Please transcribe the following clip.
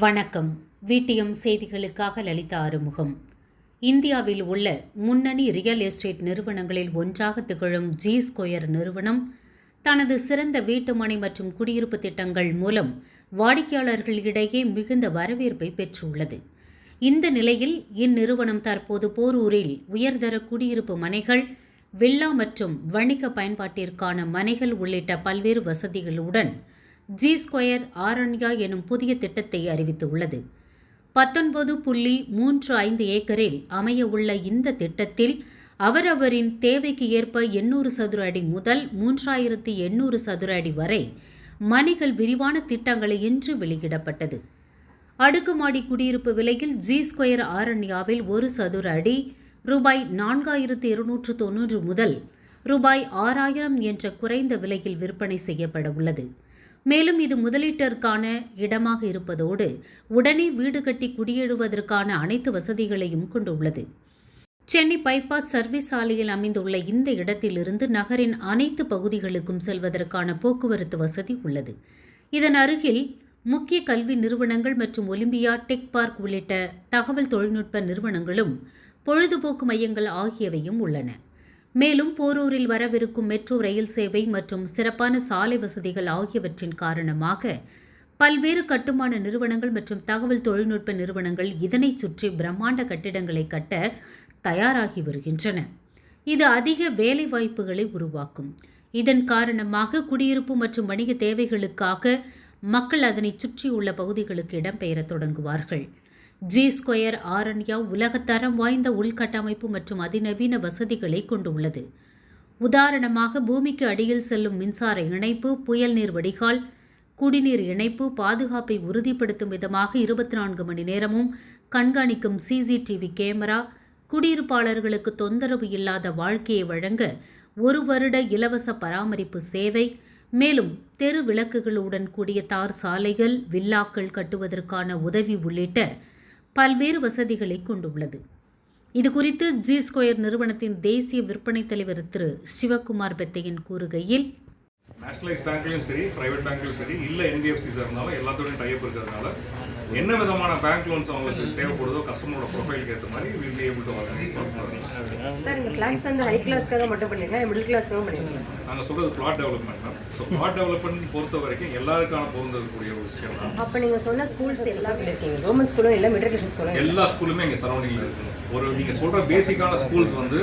வணக்கம். விடிஎம் செய்திகளுக்காக லலிதா ஆறுமுகம். இந்தியாவில் உள்ள முன்னணி ரியல் எஸ்டேட் நிறுவனங்களில் ஒன்றாக திகழும் ஜி ஸ்கொயர் நிறுவனம் தனது சிறந்த வீட்டுமனை மற்றும் குடியிருப்பு திட்டங்கள் மூலம் வாடிக்கையாளர்களிடையே மிகுந்த வரவேற்பை பெற்றுள்ளது. இந்த நிலையில் இந்நிறுவனம் தற்போது போரூரில் உயர்தர குடியிருப்பு மனைகள் வில்லா மற்றும் வணிக பயன்பாட்டிற்கான மனைகள் உள்ளிட்ட பல்வேறு வசதிகளுடன் ஜி ஸ்கொயர் ஆரண்யா எனும் புதிய திட்டத்தை அறிவித்துள்ளது. பத்தொன்பது புள்ளி மூன்று ஐந்து ஏக்கரில் அமைய உள்ள இந்த திட்டத்தில் அவரவரின் தேவைக்கு ஏற்ப எண்ணூறு சதுர அடி முதல் மூன்றாயிரத்தி எண்ணூறு சதுர அடி வரை மணிகள் விரிவான திட்டங்களை இன்று வெளியிடப்பட்டது. அடுக்குமாடி குடியிருப்பு விலையில் ஜி ஸ்கொயர் ஆரண்யாவில் ஒரு சதுர அடி ரூபாய் நான்காயிரத்து இருநூற்று தொன்னூறு முதல் ரூபாய் ஆறாயிரம் என்ற குறைந்த விலையில் விற்பனை செய்யப்பட உள்ளது. மேலும் இது முதலீட்டிற்கான இடமாக இருப்பதோடு உடனே வீடு கட்டி குடியேறுவதற்கான அனைத்து வசதிகளையும் கொண்டுள்ளது. சென்னை பைபாஸ் சர்வீஸ் சாலையில் அமைந்துள்ள இந்த இடத்திலிருந்து நகரின் அனைத்து பகுதிகளுக்கும் செல்வதற்கான போக்குவரத்து வசதி உள்ளது. இதன் அருகில் முக்கிய கல்வி நிறுவனங்கள் மற்றும் ஒலிம்பியா டெக் பார்க் உள்ளிட்ட தகவல் தொழில்நுட்ப நிறுவனங்களும் பொழுதுபோக்கு மையங்கள் ஆகியவையும் உள்ளன. மேலும் போரூரில் வரவிருக்கும் மெட்ரோ ரயில் சேவை மற்றும் சிறப்பான சாலை வசதிகள் ஆகியவற்றின் காரணமாக பல்வேறு கட்டுமான நிறுவனங்கள் மற்றும் தகவல் தொழில்நுட்ப நிறுவனங்கள் இதனைச் சுற்றி பிரம்மாண்ட கட்டிடங்களை கட்ட தயாராகி வருகின்றன. இது அதிக வேலைவாய்ப்புகளை உருவாக்கும். இதன் காரணமாக குடியிருப்பு மற்றும் வணிக தேவைகளுக்காக மக்கள் அதனைச் சுற்றியுள்ள பகுதிகளுக்கு இடம்பெயரத் தொடங்குவார்கள். ஜி ஸ்கொயர் ஆரண்யா உலகத்தரம் வாய்ந்த உள்கட்டமைப்பு மற்றும் அதிநவீன வசதிகளை கொண்டுள்ளது. உதாரணமாக பூமிக்கு அடியில் செல்லும் மின்சார இணைப்பு புயல் நீர் வடிகால் குடிநீர் இணைப்பு பாதுகாப்பை உறுதிப்படுத்தும் விதமாக இருபத்தி நான்கு மணி நேரமும் கண்காணிக்கும் சிசிடிவி கேமரா குடியிருப்பாளர்களுக்கு தொந்தரவு இல்லாத வாழ்க்கையை வழங்க ஒரு வருட இலவச பராமரிப்பு சேவை மேலும் தெரு விளக்குகளுடன் கூடிய தார் சாலைகள் வில்லாக்கள் கட்டுவதற்கான உதவி உள்ளிட்ட பல்வேறு வசதிகளை கொண்டுள்ளது. இது குறித்து ஜி ஸ்கொயர் நிறுவனத்தின் தேசிய விற்பனை தலைவர் திரு சிவகுமார் பெத்தையன் கூறுகையில் நேஷனலைஸ் பேங்க்லையும் சரி பிரைவேட் பேங்க்லையும் சரி இல்லை என்பிஎஃப்சிஸாக இருந்தாலும் எல்லாத்தோடையும் டைப் இருக்கிறதுனால என்ன விதமான பேங்க் லோன்ஸ் அவங்களுக்கு தேவைப்படுதோ கஸ்டமரோட ப்ரொஃபைலுக்கு ஏற்ற மாதிரி will be able to organise sir இந்த கிளாஸ் வந்து ஹை கிளாஸ்க்காக மட்டும் பண்ணீங்களா மிடில் கிளாஸ்க்காக பண்ணீங்களா நாங்கள் சொல்கிறது பிளாட் டெவலப்மெண்ட் தான் ஸோ பிளாட் டெவலப்மெண்ட் பொறுத்த வரைக்கும் எல்லாருக்கான பொருந்தக்கூடிய ஒரு விஷயம் தான். அப்போ நீங்கள் சொன்ன ஸ்கூல்ஸ் எல்லாம் சொல்லியிருக்கீங்க. கவர்மெண்ட் ஸ்கூலும் இல்லை மெட்ரிகுலேஷன் ஸ்கூலும் எல்லா ஸ்கூலுமே இங்கே சரௌண்டிங்கில் இருக்கணும் ஒரு நீங்கள் சொல்கிற பேசிக்கான ஸ்கூல்ஸ் வந்து